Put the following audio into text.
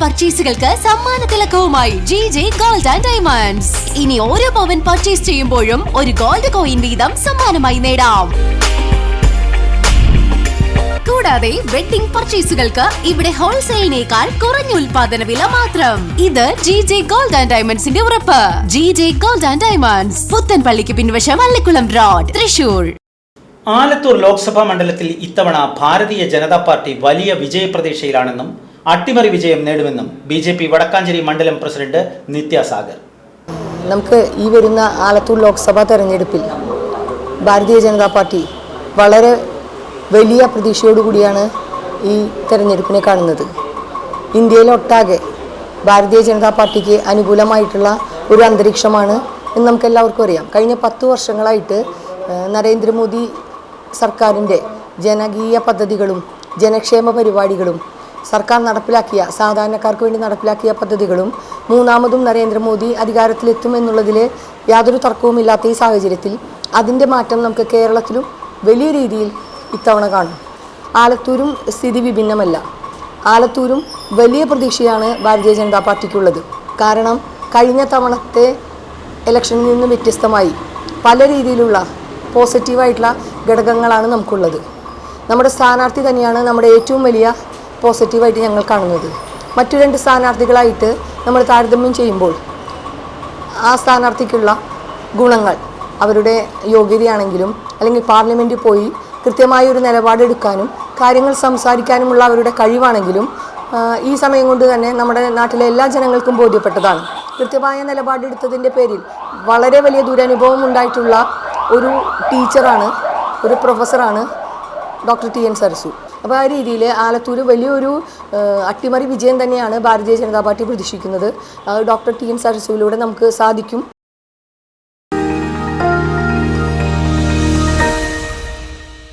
പർച്ചേസുകൾക്ക് സമ്മാന തിലക്കവുമായി G J gold and diamonds ഇനി ഓരോ പവൻ പർച്ചേസ് ചെയ്യുമ്പോഴും ഒരു ഗോൾഡ് കോയിൻ വീതം സമ്മാനമായി നേടാം. കൂടാതെ വെഡിംഗ് പർച്ചേസുകൾക്ക് ഇവിടെ ഹോൾസെയിലിനേക്കാൾ കുറഞ്ഞ ഉൽപാദന വില മാത്രം. ഇത് ജി ജെ ഗോൾഡ് ആൻഡ് ഡയമണ്ട്സിന്റെ ഉറപ്പ്. G J gold and diamonds പുത്തൻപള്ളിക്ക് പിൻവശം അള്ളിക്കുളം റോഡ് തൃശൂർ. ആലത്തൂർ ലോക്സഭാ മണ്ഡലത്തിൽ ഇത്തവണ ഭാരതീയ ജനതാ പാർട്ടി വലിയ വിജയപ്രതീക്ഷയിലാണെന്നും അട്ടിമറി വിജയം നേടുമെന്നും ബി ജെ പി വടക്കാഞ്ചേരി മണ്ഡലം പ്രസിഡന്റ് നിത്യാസാഗർ നമുക്ക് ഈ വരുന്ന ആലത്തൂർ ലോക്സഭാ തെരഞ്ഞെടുപ്പിൽ ഭാരതീയ ജനതാ പാർട്ടി വളരെ വലിയ പ്രതീക്ഷയോടുകൂടിയാണ് ഈ തെരഞ്ഞെടുപ്പിനെ കാണുന്നത്. ഇന്ത്യയിലൊട്ടാകെ ഭാരതീയ ജനതാ പാർട്ടിക്ക് അനുകൂലമായിട്ടുള്ള ഒരു അന്തരീക്ഷമാണ് എന്ന് നമുക്ക് എല്ലാവർക്കും അറിയാം. കഴിഞ്ഞ പത്ത് വർഷങ്ങളായിട്ട് നരേന്ദ്രമോദി സർക്കാരിന്റെ ജനകീയ പദ്ധതികളും ജനക്ഷേമ പരിപാടികളും സർക്കാർ നടപ്പിലാക്കിയ സാധാരണക്കാർക്ക് വേണ്ടി നടപ്പിലാക്കിയ പദ്ധതികളും മൂന്നാമതും നരേന്ദ്രമോദി അധികാരത്തിലെത്തും എന്നുള്ളതിൽ യാതൊരു തർക്കവുമില്ലാത്ത ഈ സാഹചര്യത്തിൽ അതിന്റെ മാറ്റം നമുക്ക് കേരളത്തിലും വലിയ രീതിയിൽ ഇത്തവണ കാണും. ആലത്തൂരും സ്ഥിതി വിഭിന്നമല്ല. ആലത്തൂരും വലിയ പ്രതീക്ഷയാണ് ഭാരതീയ ജനതാ പാർട്ടിക്കുള്ളത്. കാരണം കഴിഞ്ഞ തവണത്തെ ഇലക്ഷനിൽ നിന്ന് വ്യത്യസ്തമായി പല രീതിയിലുള്ള പോസിറ്റീവായിട്ടുള്ള ഘടകങ്ങളാണ് നമുക്കുള്ളത്. നമ്മുടെ സ്ഥാനാർത്ഥി തന്നെയാണ് നമ്മുടെ ഏറ്റവും വലിയ പോസിറ്റീവായിട്ട് ഞങ്ങൾ കാണുന്നത്. മറ്റു രണ്ട് സ്ഥാനാർത്ഥികളായിട്ട് നമ്മൾ താരതമ്യം ചെയ്യുമ്പോൾ ആ സ്ഥാനാർത്ഥിക്കുള്ള ഗുണങ്ങൾ അവരുടെ യോഗ്യതയാണെങ്കിലും അല്ലെങ്കിൽ പാർലമെന്റിൽ പോയി കൃത്യമായ ഒരു നിലപാടെടുക്കാനും കാര്യങ്ങൾ സംസാരിക്കാനുമുള്ള അവരുടെ കഴിവാണെങ്കിലും ഈ സമയം കൊണ്ട് തന്നെ നമ്മുടെ നാട്ടിലെ എല്ലാ ജനങ്ങൾക്കും ബോധ്യപ്പെട്ടതാണ്. കൃത്യമായ നിലപാടെടുത്തതിന്റെ പേരിൽ വളരെ വലിയ ദുരനുഭവം ഉണ്ടായിട്ടുള്ള ഒരു ടീച്ചറാണ് ഒരു പ്രൊഫസറാണ് ഡോക്ടർ ടി എൻ സരസു. അപ്പോൾ ആ രീതിയിൽ ആലത്തൂർ വലിയൊരു അട്ടിമറി വിജയം തന്നെയാണ് ഭാരതീയ ജനതാ പാർട്ടി പ്രതീക്ഷിക്കുന്നത്. ഡോക്ടർ ടി എം സരസുവിലൂടെ നമുക്ക് സാധിക്കും.